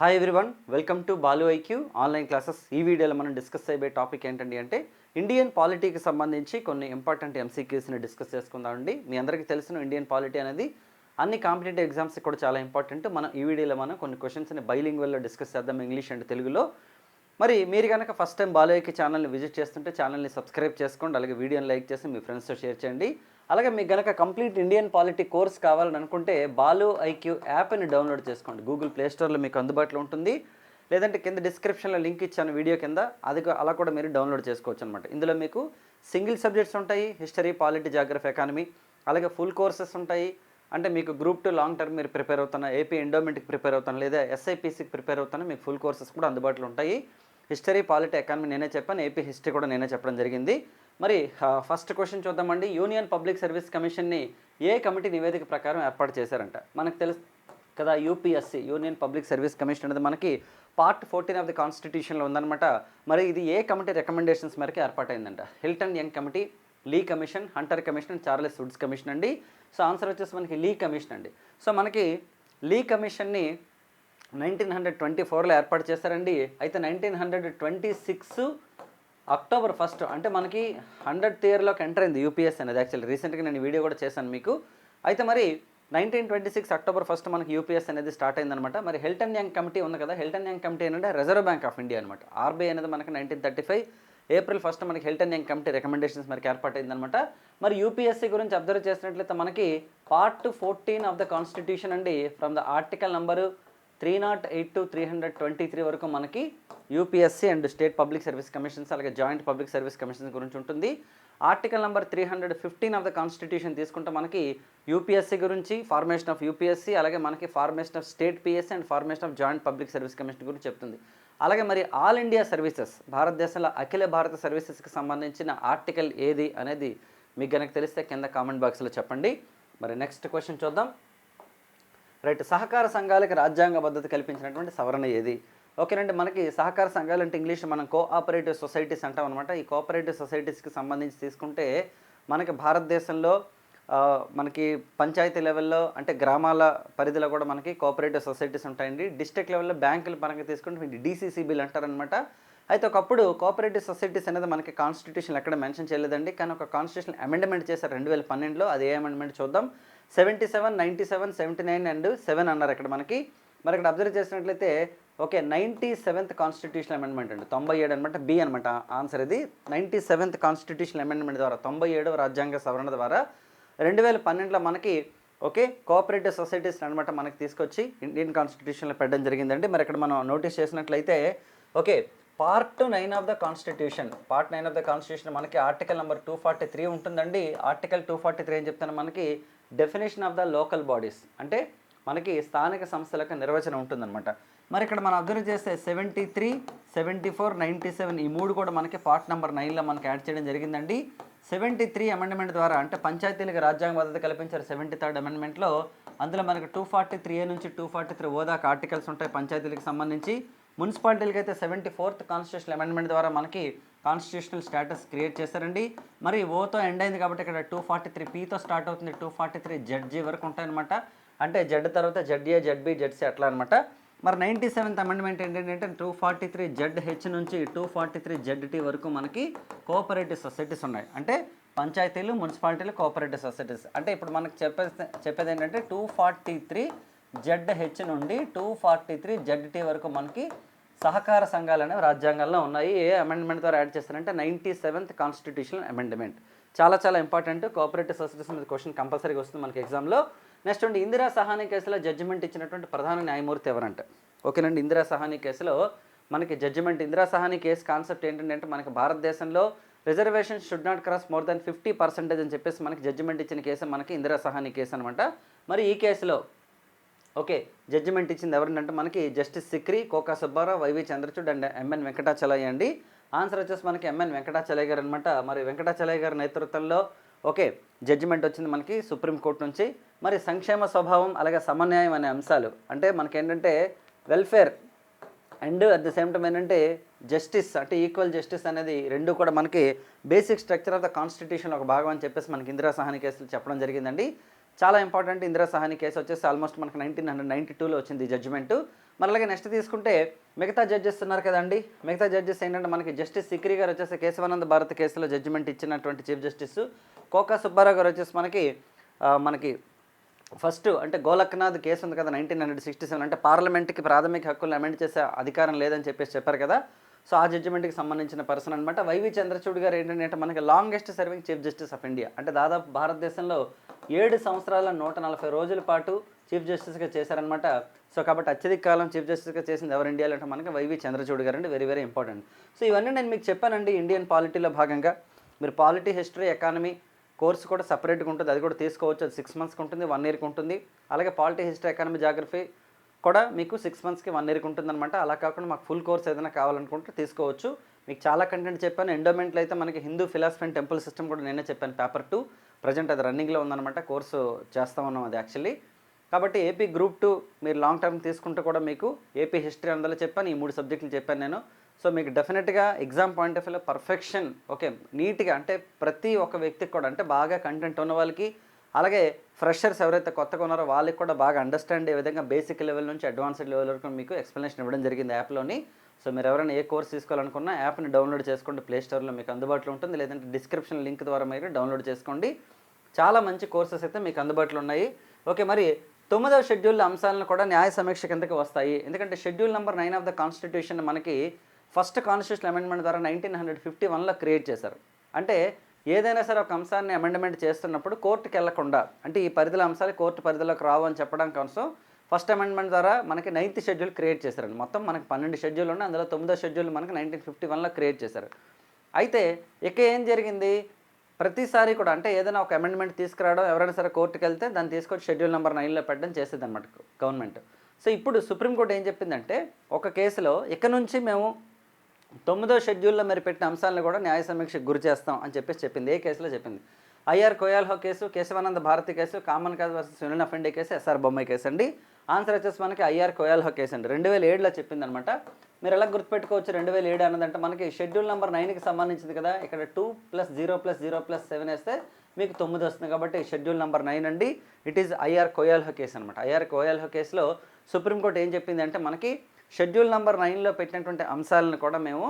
Hi everyone welcome to Balu IQ online classes ఈ వీడియోలో మనం డిస్కస్ అయిపోయే టాపిక్ ఏంటండి అంటే ఇండియన్ పాలిటీకి సంబంధించి కొన్ని ఇంపార్టెంట్ ఎంసీక్యూస్ని డిస్కస్ చేసుకుందామండి మీ అందరికీ తెలిసిన ఇండియన్ పాలిటీ అనేది అన్ని కాంపిటేటివ్ ఎగ్జామ్స్ కూడా చాలా ఇంపార్టెంట్ మనం ఈ వీడియోలో మనం కొన్ని క్వశ్చన్స్ని బైలింగ్వెల్లో డిస్కస్ చేద్దాం ఇంగ్లీష్ అండ్ తెలుగులో. మరి మీరు కనుక ఫస్ట్ టైం బాలోయకి ఛానల్ని విజిట్ చేస్తుంటే ఛానల్ని సబ్స్క్రైబ్ చేసుకోండి అలాగే వీడియోని లైక్ చేసి మీ ఫ్రెండ్స్తో షేర్ చేయండి. అలాగే మీకు గనక కంప్లీట్ ఇండియన్ పాలిటీ కోర్స్ కావాలని అనుకుంటే బాలు ఐక్యూ యాప్ని డౌన్లోడ్ చేసుకోండి. గూగుల్ ప్లే స్టోర్లో మీకు అందుబాటులో ఉంటుంది. లేదంటే కింద డిస్క్రిప్షన్లో లింక్ ఇచ్చాను వీడియో కింద అది అలా కూడా మీరు డౌన్లోడ్ చేసుకోవచ్చు అనమాట ఇందులో మీకు సింగిల్ సబ్జెక్ట్స్ ఉంటాయి. హిస్టరీ పాలిటీ జాగ్రఫీ ఎకానమీ అలాగే ఫుల్ కోర్సెస్ ఉంటాయి. అంటే మీకు గ్రూప్ టు లాంగ్ టర్మ్ మీరు ప్రిపేర్ అవుతున్నా ఏపీ ఎండోమెంట్కి ప్రిపేర్ అవుతాను లేదా ఎస్ఐపిసికి ప్రిపేర్ అవుతాను మీకు ఫుల్ కోర్సెస్ కూడా అందుబాటులో ఉంటాయి. హిస్టరీ పాలిటీ ఎకానమీ నేనే చెప్పాను. ఏపీ హిస్టరీ కూడా నేనే చెప్పడం జరిగింది. మరి ఫస్ట్ క్వశ్చన్ చూద్దామండి. యూనియన్ పబ్లిక్ సర్వీస్ కమిషన్ని ఏ కమిటీ నివేదిక ప్రకారం ఏర్పాటు చేశారంట? మనకు తెలుసు కదా UPSC Union Public Service Commission అనేది మనకి పార్ట్ ఫోర్టీన్ ఆఫ్ ది కాన్స్టిట్యూషన్లో ఉందన్నమాట. మరి ఇది ఏ కమిటీ రికమెండేషన్స్ మేరకు ఏర్పాటైందంట? Hilton Young committee Lee commission Hunter commission Charles Woods commission అండి. సో ఆన్సర్ వచ్చేసి మనకి లీ కమిషన్ అండి. సో మనకి లీ కమిషన్ని నైన్టీన్ హండ్రెడ్ ట్వంటీ ఫోర్లో ఏర్పాటు చేశారండి. అయితే nineteen hundred twenty six October first అంటే మనకి హండ్రెడ్ ఇయర్లోకి ఎంటర్ అయింది యూపీఎస్ అనేది. యాక్చువల్లీ రీసెంట్గా నేను వీడియో కూడా చేశాను మీకు. అయితే మరి nineteen twenty six October first మనకి యూపీఎస్ అనేది స్టార్ట్ అయిందనమాట మరి హెల్టన్ యాంగ్ కమిటీ ఉంది కదా హెల్టన్ యాంగ్ కమిటీ ఏంటంటే రిజర్వ్ బ్యాంక్ ఆఫ్ ఇండియా అనమాట ఆర్బీఐ అనేది మనకి nineteen thirty five April first మనకి హెల్టన్ యాంగ్ కమిటీ రికమెండేషన్స్ మనకి ఏర్పాటైందనమాట మరి యూపీఎస్సీ గురించి అబ్జర్వ్ చేసినట్లయితే మనకి part fourteen of the constitution అండి from the article number three nought eight to three hundred twenty three వరకు మనకి UPSC and state public service commissions అలాగే జాయింట్ పబ్లిక్ సర్వీస్ కమిషన్స్ గురించి ఉంటుంది. Article number three hundred fifteen of the constitution తీసుకుంటే మనకి UPSC గురించి formation of UPSC అలాగే మనకి formation of state PSC and formation of joint public service commission గురించి చెప్తుంది. అలాగే మరి ఆల్ ఇండియా సర్వీసెస్ భారతదేశంలో అఖిల భారత సర్వీసెస్కి సంబంధించిన ఆర్టికల్ ఏది అనేది మీకు కనుక తెలిస్తే కింద కామెంట్ బాక్స్లో చెప్పండి. మరి నెక్స్ట్ క్వశ్చన్ చూద్దాం. రైట్ సహకార సంఘాలకు రాజ్యాంగ భద్రత కల్పించినటువంటి సవరణ ఏది? ఓకేనండి మనకి సహకార సంఘాలు అంటే ఇంగ్లీష్ మనం కోఆపరేటివ్ సొసైటీస్ అంటాం అనమాట ఈ కోఆపరేటివ్ సొసైటీస్కి సంబంధించి తీసుకుంటే మనకి భారతదేశంలో మనకి పంచాయతీ లెవెల్లో అంటే గ్రామాల పరిధిలో కూడా మనకి కోఆపరేటివ్ సొసైటీస్ ఉంటాయండి. డిస్ట్రిక్ట్ లెవెల్లో బ్యాంకులు మనకి తీసుకుంటే డీసీసీబీలు అంటారనమాట అయితే ఒకప్పుడు కోఆపరేటివ్ సొసైటీస్ అనేది మనకి కాన్స్టిట్యూషన్ ఎక్కడ మెన్షన్ చేయలేదండి. కానీ ఒక కాన్స్టిట్యూషన్ అమెండ్మెంట్ చేశారు రెండు వేల పన్నెండులో. అది ఏ అమెండ్మెంట్ చూద్దాం. Seventy seven ninety seven seventy nine and seven అన్నారు ఇక్కడ మనకి. మరి ఇక్కడ అబ్జర్వ్ చేసినట్లయితే okay ninety seventh constitution amendment అండి. తొంభై ఏడు అనమాట బి అనమాట ఆన్సర్ ఇది. నైంటీ సెవెంత్ కాన్స్టిట్యూషన్ అమెండ్మెంట్ ద్వారా తొంభై ఏడవ రాజ్యాంగ సవరణ ద్వారా రెండు వేల పన్నెండులో మనకి ఓకే కోఆపరేటివ్ సొసైటీస్ అనమాట మనకి తీసుకొచ్చి ఇండియన్ కాన్స్టిట్యూషన్లో పెట్టడం జరిగిందండి. మరి ఇక్కడ మనం నోటీస్ చేసినట్లయితే okay part nine of the constitution part nine of the constitution మనకి article number two forty three ఉంటుందండి. ఆర్టికల్ టూ ఫార్టీ త్రీ అని చెప్తాను మనకి? Definition of the local bodies అంటే మనకి స్థానిక సంస్థలకు నిర్వచనం ఉంటుందన్నమాట. మరి ఇక్కడ మనం అబ్జర్వ్ చేస్తే seventy three seventy four ninety seven ఈ మూడు కూడా మనకి పార్ట్ నెంబర్ నైన్లో మనకి యాడ్ చేయడం జరిగిందండి. సెవెంటీ త్రీ అమెండ్మెంట్ ద్వారా అంటే పంచాయతీలకు రాజ్యాంగ భద్రత కల్పించారు సెవెంటీ థర్డ్ అమెండ్మెంట్లో అందులో మనకి టూ ఫార్టీ త్రీ ఏ నుంచి టూ ఫార్టీ త్రీ ఓదాక ఆర్టికల్స్ ఉంటాయి పంచాయతీలకు సంబంధించి. మున్సిపాలిటీలకి అయితే సెవెంటీ ఫోర్త్ కాన్స్టిట్యూషన్ అమెండ్మెంట్ ద్వారా మనకి కాన్స్టిట్యూషనల్ స్టేటస్ క్రియేట్ చేశారండి. మరి ఓతో ఎండ్ అయింది కాబట్టి ఇక్కడ టూ ఫార్టీ త్రీ పీతో స్టార్ట్ అవుతుంది. టూ ఫార్టీ త్రీ జడ్జి వరకు ఉంటాయన్నమాట. అంటే జడ్ తర్వాత జడ్ఏ జడ్బి జడ్సి అట్లా అనమాట మరి నైంటీ సెవెంత్ అమెండ్మెంట్ ఏంటంటే two forty three Z H నుంచి two forty three Z T వరకు మనకి కోఆపరేటివ్ సొసైటీస్ ఉన్నాయి. అంటే పంచాయతీలు మున్సిపాలిటీలు కోఆపరేటివ్ సొసైటీస్ అంటే ఇప్పుడు మనకు చెప్పేది చెప్పేది ఏంటంటే two forty three Z H నుండి two forty three Z T వరకు మనకి సహకార సంఘాలు అనేవి రాజ్యాంగంలో ఉన్నాయి. ఏ అమెండ్మెంట్ ద్వారా యాడ్ చేస్తారంటే నైంటీ సెవెంత్ కాన్స్టిట్యూషనల్ అమెండ్మెంట్ చాలా చాలా ఇంపార్టెంట్ కోఆపరేటివ్ సొసైటీస్ మీద క్వశ్చన్ కంపల్సరీగా వస్తుంది మనకి ఎగ్జామ్లో నెక్స్ట్ అండి ఇందిరా సహాని కేసులో జడ్జిమెంట్ ఇచ్చినటువంటి ప్రధాన న్యాయమూర్తి ఎవరంటే? ఓకేనండి ఇందిరా సహాని కేసులో మనకి judgment Indira Sawhney case concept ఏంటంటే మనకి భారతదేశంలో reservation should not cross more than fifty percentage అని చెప్పేసి మనకి జడ్జిమెంట్ ఇచ్చిన కేసు మనకి ఇందిరా సహాని కేసు అనమాట మరి ఈ కేసులో ఓకే జడ్జిమెంట్ ఇచ్చింది ఎవరంటే మనకి justice Sikri Koka Subbarao YV Chandrachud and MN Venkatachaliah అండి. ఆన్సర్ వచ్చేసి మనకి ఎంఎన్ వెంకటాచలయ్య గారు అనమాట మరి వెంకటాచలయ్య గారి నేతృత్వంలో ఓకే జడ్జిమెంట్ వచ్చింది మనకి సుప్రీంకోర్టు నుంచి. మరి సంక్షేమ స్వభావం అలాగే సమన్యాయం అనే అంశాలు అంటే మనకేంటంటే welfare and at the same time ఏంటంటే జస్టిస్ అంటే ఈక్వల్ జస్టిస్ అనేది రెండు కూడా మనకి basic structure of the constitution ఒక భాగం అని చెప్పేసి మనకి ఇందిరా సహాని కేసులు చెప్పడం జరిగిందండి. చాలా ఇంపార్టెంట్ ఇందిరా సహాని కేసు వచ్చేసి ఆల్మోస్ట్ మనకు నైన్టీన్ హండ్రెడ్ నైంటీ టూలో వచ్చింది జడ్జిమెంట్ మరి అలాగే నెక్స్ట్ తీసుకుంటే మిగతా జడ్జెస్ ఉన్నారు కదండి. మిగతా జడ్జెస్ ఏంటంటే మనకి జస్టిస్ సిక్రీ గారు వచ్చేసి కేశవానంద భారత్ కేసులో జడ్జిమెంట్ ఇచ్చినటువంటి చీఫ్ జస్టిస్ కోకా సుబ్బారావు గారు వచ్చేసి మనకి మనకి ఫస్ట్ అంటే గోలక్నాథ్ కేసు ఉంది కదా నైన్టీన్ హండ్రెడ్ సిక్స్టీ సెవెన్ అంటే పార్లమెంట్కి ప్రాథమిక హక్కులను అమెండ్ చేసే అధికారం లేదని చెప్పేసి చెప్పారు కదా. సో ఆ జడ్జిమెంట్కి సంబంధించిన పర్సన్ అనమాట వైవి చంద్రచూడ్ గారు ఏంటంటే మనకి longest serving chief justice of India అంటే దాదాపు భారతదేశంలో ఏడు సంవత్సరాల నూట నలభై రోజుల పాటు చీఫ్ జస్టిస్గా చేశారనమాట సో కాబట్టి అత్యధిక కాలం చీఫ్ జస్టిస్గా చేసింది ఎవరు ఇండియాలో అంటే మనకి వైవి చంద్రచూడ్ గారు అండి. వెరీ వెరీ ఇంపార్టెంట్ సో ఇవన్నీ నేను మీకు చెప్పానండి ఇండియన్ పాలిటీలో భాగంగా. మీరు పాలిటీ హిస్టరీ ఎకానమీ కోర్స్ కూడా సపరేట్గా ఉంటుంది. అది కూడా తీసుకోవచ్చు. అది సిక్స్ మంత్స్కి ఉంటుంది వన్ ఇయర్కి ఉంటుంది. అలాగే పాలిటీ హిస్టరీ ఎకానమీ జాగ్రఫీ కూడా మీకు సిక్స్ మంత్స్కి వన్ ఇయర్కి ఉంటుందన్నమాట. అలా కాకుండా మాకు ఫుల్ కోర్స్ ఏదైనా కావాలనుకుంటే తీసుకోవచ్చు. మీకు చాలా కంటెంట్ చెప్పాను. ఎండోమెంట్లో అయితే మనకి Hindu philosophy and temple system కూడా నేనే చెప్పాను. పేపర్ టూ ప్రజెంట్ అది రన్నింగ్లో ఉందన్నమాట. కోర్సు చేస్తా ఉన్నాం అది యాక్చువల్లీ కాబట్టి ఏపీ గ్రూప్ టూ మీరు లాంగ్ టర్మ్ తీసుకుంటే కూడా మీకు ఏపీ హిస్టరీ అందులో చెప్పాను. ఈ మూడు సబ్జెక్టులు చెప్పాను నేను. సో మీకు డెఫినెట్గా ఎగ్జామ్ పాయింట్ ఆఫ్ వ్యూలో పర్ఫెక్షన్ ఓకే నీట్గా అంటే ప్రతి ఒక్క వ్యక్తికి కూడా అంటే బాగా కంటెంట్ ఉన్న వాళ్ళకి అలాగే ఫ్రెషర్స్ ఎవరైతే కొత్తగా ఉన్నారో వాళ్ళకి కూడా బాగా అండర్స్టాండ్ అయ్యే విధంగా బేసిక్ లెవెల్ నుంచి అడ్వాన్స్డ్ లెవెల్ వరకు మీకు ఎక్స్ప్లెనేషన్ ఇవ్వడం జరిగింది యాప్లోని సో మీరు ఎవరైనా ఏ కోర్స్ తీసుకోవాలనుకున్నా యాప్ని డౌన్లోడ్ చేసుకోండి ప్లే స్టోర్లో మీకు అందుబాటులో ఉంటుంది. లేదంటే డిస్క్రిప్షన్ లింక్ ద్వారా మీరు డౌన్లోడ్ చేసుకోండి. చాలా మంచి కోర్సెస్ అయితే మీకు అందుబాటులో ఉన్నాయి. ఓకే మరి తొమ్మిదవ షెడ్యూల్ అంశాలను కూడా న్యాయ సమీక్ష కిందకి వస్తాయి. ఎందుకంటే schedule number nine of the constitution మనకి ఫస్ట్ కాన్స్టిట్యూషన్ అమెండ్మెంట్ ద్వారా నైన్టీన్ హండ్రెడ్ ఫిఫ్టీ వన్లో క్రియేట్ చేశారు. అంటే ఏదైనా సరే ఒక అంశాన్ని అమెండ్మెంట్ చేస్తున్నప్పుడు కోర్టుకి వెళ్ళకుండా అంటే ఈ పరిధిలో అంశాలు కోర్టు పరిధిలోకి రావు అని చెప్పడం కోసం ఫస్ట్ అమెండ్మెంట్ ద్వారా మనకి నైన్త్ షెడ్యూల్ క్రియేట్ చేశారండి. మొత్తం మనకి పన్నెండు షెడ్యూల్ ఉన్నాయి. అందులో తొమ్మిదో షెడ్యూల్ మనకి నైన్టీన్ ఫిఫ్టీ వన్లో క్రియేట్ చేశారు. అయితే ఇక ఏం జరిగింది? ప్రతిసారి కూడా అంటే ఏదైనా ఒక అమెండ్మెంట్ తీసుకురావడం ఎవరైనా సరే కోర్టుకి వెళ్తే దాన్ని తీసుకొచ్చి షెడ్యూల్ నెంబర్ నైన్లో పెట్టడం చేసేది అనమాట గవర్నమెంట్. సో ఇప్పుడు సుప్రీంకోర్టు ఏం చెప్పిందంటే ఒక కేసులో ఇక నుంచి మేము తొమ్మిదో షెడ్యూల్లో మరి పెట్టిన అంశాలను కూడా న్యాయ సమీక్షకు గురి చేస్తాం అని చెప్పేసి చెప్పింది. ఏ కేసులో చెప్పింది? IR Coelho case Kesavananda Bharati case common cause versus Sunil of India case SR Bommai case అండి. ఆన్సర్ వచ్చేసి మనకి ఐఆర్ కోయాల్హో కేసు అండి. రెండు వేల ఏడులో చెప్పిందనమాట. మీరు ఎలా గుర్తుపెట్టుకోవచ్చు? రెండు వేల ఏడు అన్నదంటే మనకి షెడ్యూల్ నెంబర్ నైన్కి సంబంధించింది కదా. ఇక్కడ two plus zero plus zero plus seven వేస్తే మీకు తొమ్మిది వస్తుంది కాబట్టి షెడ్యూల్ నెంబర్ నైన్ అండి. It is IR Coelho case అనమాట ఐఆర్ కోయాల్హో కేసులో సుప్రీంకోర్టు ఏం చెప్పింది అంటే మనకి షెడ్యూల్ నెంబర్ నైన్లో పెట్టినటువంటి అంశాలను కూడా మేము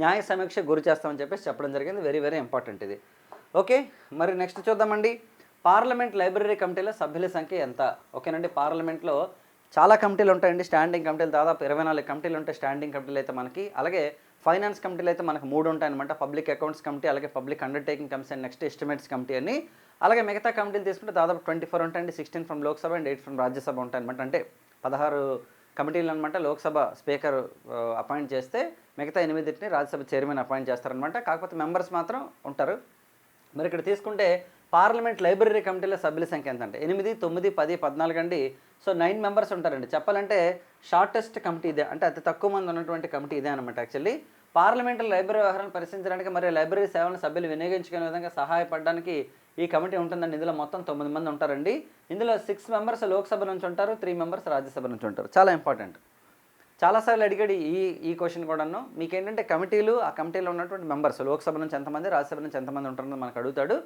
న్యాయ సమీక్ష గురి చేస్తామని చెప్పేసి చెప్పడం జరిగింది. వెరీ వెరీ ఇంపార్టెంట్ ఇది. ఓకే మరి నెక్స్ట్ చూద్దామండి. పార్లమెంట్ లైబ్రరీ కమిటీలో సభ్యుల సంఖ్య ఎంత? ఓకేనండి పార్లమెంట్లో చాలా కమిటీలు ఉంటాయండి. స్టాండింగ్ కమిటీలు దాదాపు ఇరవై నాలుగు కమిటీలు ఉంటాయి. స్టాండింగ్ కమిటీలు అయితే మనకి అలాగే ఫైనాన్స్ కమిటీలు అయితే మనకు మూడు ఉంటాయన్నమాట. పబ్లిక్ అకౌంట్స్ కమిటీ అలాగే public undertaking committee and next estimates committee అని. అలాగే మిగతా కమిటీలు తీసుకుంటే దాదాపు ట్వంటీ ఫోర్ ఉంటాయండి. Sixteen from Lok Sabha and eight from Rajya Sabha ఉంటాయన్నమాట. అంటే పదహారు కమిటీలు అనమాట లోక్సభ స్పీకర్ అపాయింట్ చేస్తే మిగతా ఎనిమిదింటిని రాజ్యసభ చైర్మన్ అపాయింట్ చేస్తారనమాట. కాకపోతే మెంబర్స్ మాత్రం ఉంటారు. మరి ఇక్కడ తీసుకుంటే పార్లమెంట్ లైబ్రరీ కమిటీలో సభ్యుల సంఖ్య ఎంత అంటే ఎనిమిది తొమ్మిది పది పద్నాలుగు అండి. సో నైన్ మెంబర్స్ ఉంటారండి. చెప్పాలంటే షార్టెస్ట్ కమిటీ ఇదే. అంటే అతి తక్కువ మంది ఉన్నటువంటి కమిటీ ఇదే అనమాట యాక్చువల్లీ. పార్లమెంటరీ లైబ్రరీ వ్యవహారాన్ని పరిశీలించడానికి మరియు లైబ్రరీ సేవలను సభ్యులు వినియోగించుకునే విధంగా సహాయపడడానికి ఈ కమిటీ ఉంటుందండి. ఇందులో మొత్తం తొమ్మిది మంది ఉంటారండి. ఇందులో సిక్స్ మెంబర్స్ లోక్సభ నుంచి ఉంటారు త్రీ మెంబర్స్ రాజ్యసభ నుంచి ఉంటారు. చాలా ఇంపార్టెంట్ చాలాసార్లు అడిగాడు ఈ ఈ క్వశ్చన్ కూడాను. మీకు ఏంటంటే కమిటీలు ఆ కమిటీలో ఉన్నటువంటి మెంబర్స్ లోక్సభ నుంచి ఎంతమంది రాజ్యసభ నుంచి ఎంతమంది ఉంటారని మనకు అడుగుతాడు.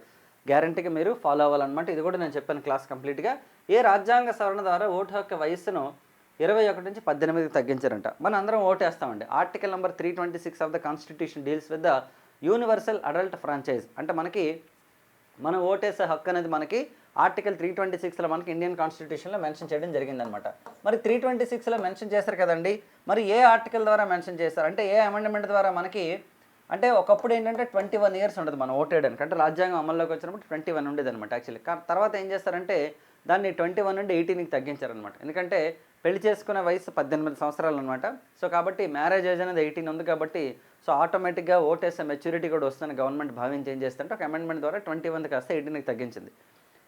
గ్యారంటీగా మీరు ఫాలో అవ్వాలన్నమాట. ఇది కూడా నేను చెప్పాను క్లాస్ కంప్లీట్గా ఏ రాజ్యాంగ సవరణ ద్వారా ఓటు హక్కు వయస్సును ఇరవై ఒకటి నుంచి పద్దెనిమిదికి తగ్గించారంట. మనం అందరం ఓటేస్తామండి. Article number three twenty six of the constitution deals with the universal adult franchise. అంటే మనకి మనం ఓటేసే హక్కు అనేది మనకి ఆర్టికల్ త్రీ ట్వంటీ సిక్స్లో మనకి ఇండియన్ కాన్స్టిట్యూషన్లో మెన్షన్ చేయడం జరిగిందనమాట మరి త్రీ ట్వంటీ సిక్స్లో మెన్షన్ చేశారు కదండి? మరి ఏ ఆర్టికల్ ద్వారా మెన్షన్ చేశారు? అంటే ఏ అమెండ్మెంట్ ద్వారా మనకి అంటే ఒకప్పుడు ఏంటంటే ట్వంటీ వన్ ఇయర్స్ ఉండదు మనం ఓటేయడానికి అంటే రాజ్యాంగం అమల్లోకి వచ్చినప్పుడు ట్వంటీ వన్ ఉండేది అనమాట యాక్చువల్లీ తర్వాత ఏం చేస్తారంటే దాన్ని ట్వంటీ వన్ నుండి ఎయిటీన్కి తగ్గించారనమాట ఎందుకంటే పెళ్ళి చేసుకునే వయసు పద్దెనిమిది సంవత్సరాలు అనమాట సో కాబట్టి మ్యారేజ్ ఏజ్ అనేది ఎయిటీన్ ఉంది కాబట్టి సో ఆటోమేటిక్గా ఓటేసే మెచ్యూరిటీ కూడా వస్తుందని గవర్నమెంట్ భావించి ఏం చేస్తుంటే ఒక అమెండ్మెంట్ ద్వారా ట్వంటీ వన్ కాస్త ఎయిటీన్కి తగ్గించింది.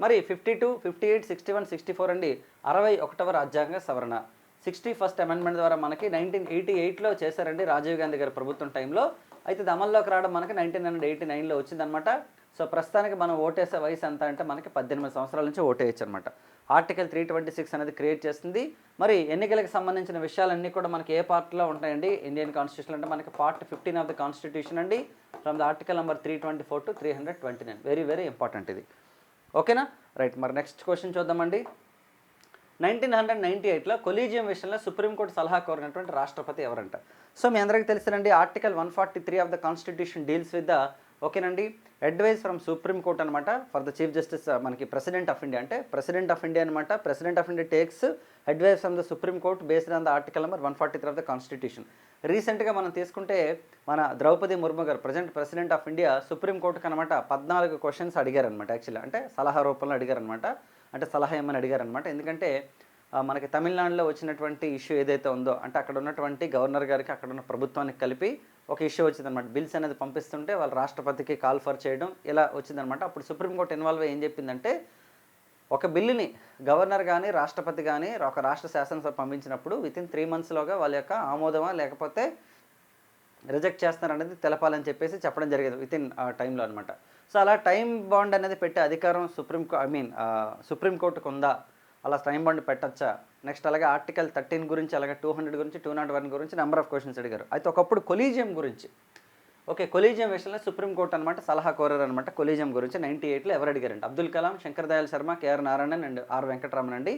మరి fifty two fifty eight sixty one sixty four అండి అరవై ఒకటవ రాజ్యాంగ సవరణ. సిక్స్టీ ఫస్ట్ అమెండ్మెంట్ ద్వారా మనకి నైన్టీన్ ఎయిటీ ఎయిట్లో చేశారండి రాజీవ్ గాంధీ గారి ప్రభుత్వం టైంలో. అయితే ఇది అమల్లోకి రావడం మనకి నైన్టీన్ హండ్రెడ్ ఎయిటీ నైన్లో వచ్చిందనమాట. సో ప్రస్తుతానికి మనం ఓటేసే వయసు ఎంత అంటే మనకి పద్దెనిమిది సంవత్సరాల నుంచి ఓటేయచ్చు అనమాట ఆర్టికల్ త్రీ ట్వంటీ సిక్స్ అనేది క్రియేట్ చేస్తుంది. మరి ఎన్నికలకు సంబంధించిన విషయాలన్నీ కూడా మనకి ఏ పార్ట్లో ఉంటాయండి? ఇండియన్ కాన్స్టిట్యూషన్ అంటే మనకి part fifteen of the constitution అండి. From the article number three twenty four to three hundred twenty nine. Very very important ఇది. ఓకేనా? రైట్ మరి నెక్స్ట్ క్వశ్చన్ చూద్దామండి. నైన్టీన్ హండ్రెడ్ నైన్టీ ఎయిట్లో కొలీజియం విషయంలో సుప్రీంకోర్టు సలహా కోరినటువంటి రాష్ట్రపతి ఎవరంట? సో మీ అందరికీ తెలిసినండి article one forty three of the constitution deals with the ఓకేనండి. అడ్వైస్ ఫ్రమ్ సుప్రీం కోర్ట్ అనమాట for the chief justice uh, మనకి ప్రెసిడెంట్ ఆఫ్ ఇండియా అంటే ప్రెసిడెంట్ ఆఫ్ ఇండియా అనమాట president of India takes advice from the Supreme Court based on the article number one forty three of the constitution. రీసెంట్గా మనం తీసుకుంటే మన Droupadi Murmu garu present president of India Supreme కోర్టుకి అనమాట పద్నాలుగు questions అడిగారనమాట actually అంటే సలహా రూపంలో అడిగారనమాట అంటే సలహా ఏమని అడిగారనమాట ఎందుకంటే uh, మనకి తమిళనాడులో వచ్చినటువంటి ఇష్యూ ఏదైతే ఉందో అంటే అక్కడ ఉన్నటువంటి గవర్నర్ గారికి అక్కడ ఉన్న ప్రభుత్వానికి కలిపి ఒక ఇష్యూ వచ్చిందనమాట బిల్స్ అనేది పంపిస్తుంటే వాళ్ళ రాష్ట్రపతికి కాల్ ఫర్ చేయడం ఇలా వచ్చిందనమాట అప్పుడు సుప్రీంకోర్టు ఇన్వాల్వ్ ఏం చెప్పిందంటే ఒక బిల్లుని గవర్నర్ కానీ రాష్ట్రపతి కానీ ఒక రాష్ట్ర శాసనసభ పంపించినప్పుడు విత్ ఇన్ త్రీ మంత్స్లోగా వాళ్ళ యొక్క ఆమోదమా లేకపోతే రిజెక్ట్ చేస్తారనేది తెలపాలని చెప్పేసి చెప్పడం జరిగేది విత్ ఇన్ టైంలో అనమాట సో అలా టైం బాండ్ అనేది పెట్టే అధికారం సుప్రీం ఐ మీన్ సుప్రీంకోర్టుకు ఉందా అలా టైం బాండ్ పెట్టచ్చా? నెక్స్ట్ అలాగే ఆర్టికల్ థర్టీన్ గురించి అలాగే టూ హండ్రెడ్ గురించి టూ నాట్ వన్ గురించి నెంబర్ ఆఫ్ క్వశ్చన్స్ అడిగారు. అయితే ఒకప్పుడు కొలీజియం గురించి. ఓకే కొలీజియం విషయంలో సుప్రీంకోర్టు అనమాట సలహా కోరారు అనమాట కొలీజియం గురించి. నైంటీ ఎయిట్లో ఎవరు అడిగారండి Abdul Kalam Shankar Dayal Sharma KR Narayanan and R Venkataraman అండి.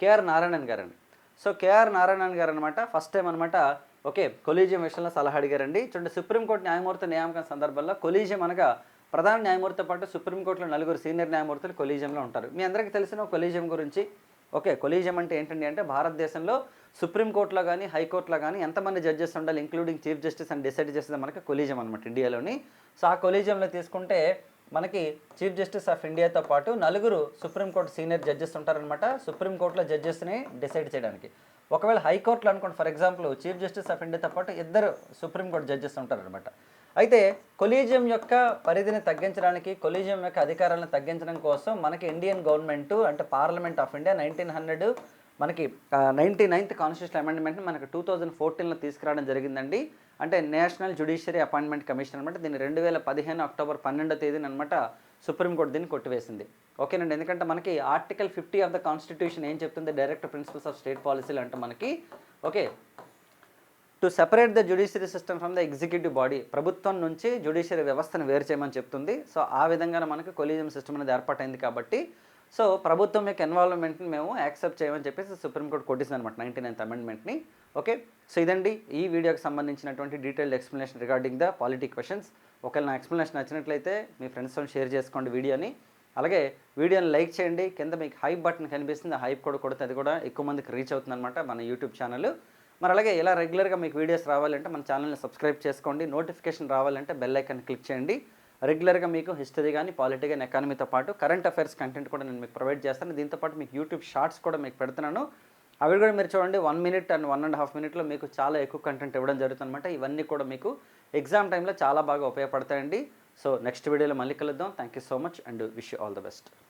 కేఆర్ నారాయణన్ గారండి. సో కేఆర్ నారాయణన్ గారు అనమాట ఫస్ట్ టైం అనమాట ఓకే కొలీజియం విషయంలో సలహా అడిగారండి. చూడండి సుప్రీంకోర్టు న్యాయమూర్తి నియామకం సందర్భంలో కొలీజియం అనగా ప్రధాన న్యాయమూర్తితో పాటు సుప్రీంకోర్టులో నలుగురు సీనియర్ న్యాయమూర్తులు కొలీజియంలో ఉంటారు. మీ అందరికీ తెలిసిన కొలీజియం గురించి ఓకే కొలీజియం అంటే ఏంటండి అంటే భారతదేశంలో సుప్రీంకోర్టులో కానీ హైకోర్టులో కానీ ఎంతమంది జడ్జెస్ ఉండాలి ఇంక్లూడింగ్ చీఫ్ జస్టిస్ అని డిసైడ్ చేసేది మనకి కొలీజియం అనమాట ఇండియాలోని. సో ఆ కొలీజియంలో తీసుకుంటే మనకి చీఫ్ జస్టిస్ ఆఫ్ ఇండియాతో పాటు నలుగురు సుప్రీంకోర్టు సీనియర్ జడ్జెస్ ఉంటారనమాట సుప్రీంకోర్టులో జడ్జెస్ని డిసైడ్ చేయడానికి. ఒకవేళ హైకోర్టులో అనుకోండి for example chief justice of ఇండియాతో పాటు ఇద్దరు సుప్రీంకోర్టు జడ్జెస్ ఉంటారనమాట అయితే కొలీజియం యొక్క పరిధిని తగ్గించడానికి కొలీజియం యొక్క అధికారాలను తగ్గించడం కోసం మనకి ఇండియన్ గవర్నమెంట్ అంటే parliament of India nineteen hundred మనకి నైంటీ నైన్త్ కాన్స్టిట్యూషన్ అమెండ్మెంట్ని మనకి టూ థౌజండ్ ఫోర్టీన్లో తీసుకురావడం జరిగిందండి. అంటే నేషనల్ జుడిషియరీ అపాయింట్మెంట్ కమిషన్ అనమాట దీన్ని రెండు వేల పదిహేను అక్టోబర్ పన్నెండో తేదీన అనమాట సుప్రీంకోర్టు దీన్ని కొట్టివేసింది. ఓకేనండి. ఎందుకంటే మనకి article fifty of the constitution ఏం చెప్తుంది డైరెక్ట్ ప్రిన్సిపల్స్ ఆఫ్ స్టేట్ పాలసీలు అంటే మనకి. Okay. To separate the judiciary system from the executive body. ప్రభుత్వం నుంచి జ్యుడిషియరీ వ్యవస్థను వేరు చేయమని చెప్తుంది. సో ఆ విధంగా మనకి కొలీజియం సిస్టమ్ అనేది ఏర్పాటైంది కాబట్టి సో ప్రభుత్వం యొక్క ఎన్వాల్వ్మెంట్ని మేము యాక్సెప్ట్ చేయమని చెప్పేసి సుప్రీంకోర్టు కొట్టింది అనమాట నైంటీ నైన్త్ అమెండ్మెంట్ని ఓకే? సో ఇదండి. ఈ వీడియోకి సంబంధించినటువంటి detailed explanation regarding the polity questions ఒకవేళ నా ఎక్స్ప్లెనేషన్ నచ్చినట్లయితే మీ ఫ్రెండ్స్తో షేర్ చేసుకోండి వీడియోని. అలాగే వీడియోని లైక్ చేయండి. కింద మీకు హైప్ బటన్ కనిపిస్తుంది. హైప్ కూడా కొడితే అది కూడా ఎక్కువ మందికి రీచ్ అవుతుంది అనమాట మన యూట్యూబ్ ఛానల్ మరి అలాగే ఇలా రెగ్యులర్గా మీకు వీడియోస్ రావాలంటే మన ఛానల్ని సబ్స్క్రైబ్ చేసుకోండి. నోటిఫికేషన్ రావాలంటే బెల్ ఐకాన్ క్లిక్ చేయండి. రెగ్యులర్గా మీకు హిస్టరీ కానీ పాలిటీ కానీ ఎకానమీతో పాటు కరెంట్ అఫైర్స్ కంటెంట్ కూడా నేను మీకు ప్రొవైడ్ చేస్తాను. దీంతో పాటు మీకు యూట్యూబ్ షార్ట్స్ కూడా మీకు పెడుతున్నాను. అవి కూడా మీరు చూడండి one minute and one and half మినిట్లో మీకు చాలా ఎక్కువ కంటెంట్ ఇవ్వడం జరుగుతుందన్నమాట. ఇవన్నీ కూడా మీకు ఎగ్జామ్ టైంలో చాలా బాగా ఉపయోగపడతాయండి. సో నెక్స్ట్ వీడియోలో మళ్ళీ కలుద్దాం. Thank you so much and wish you all the best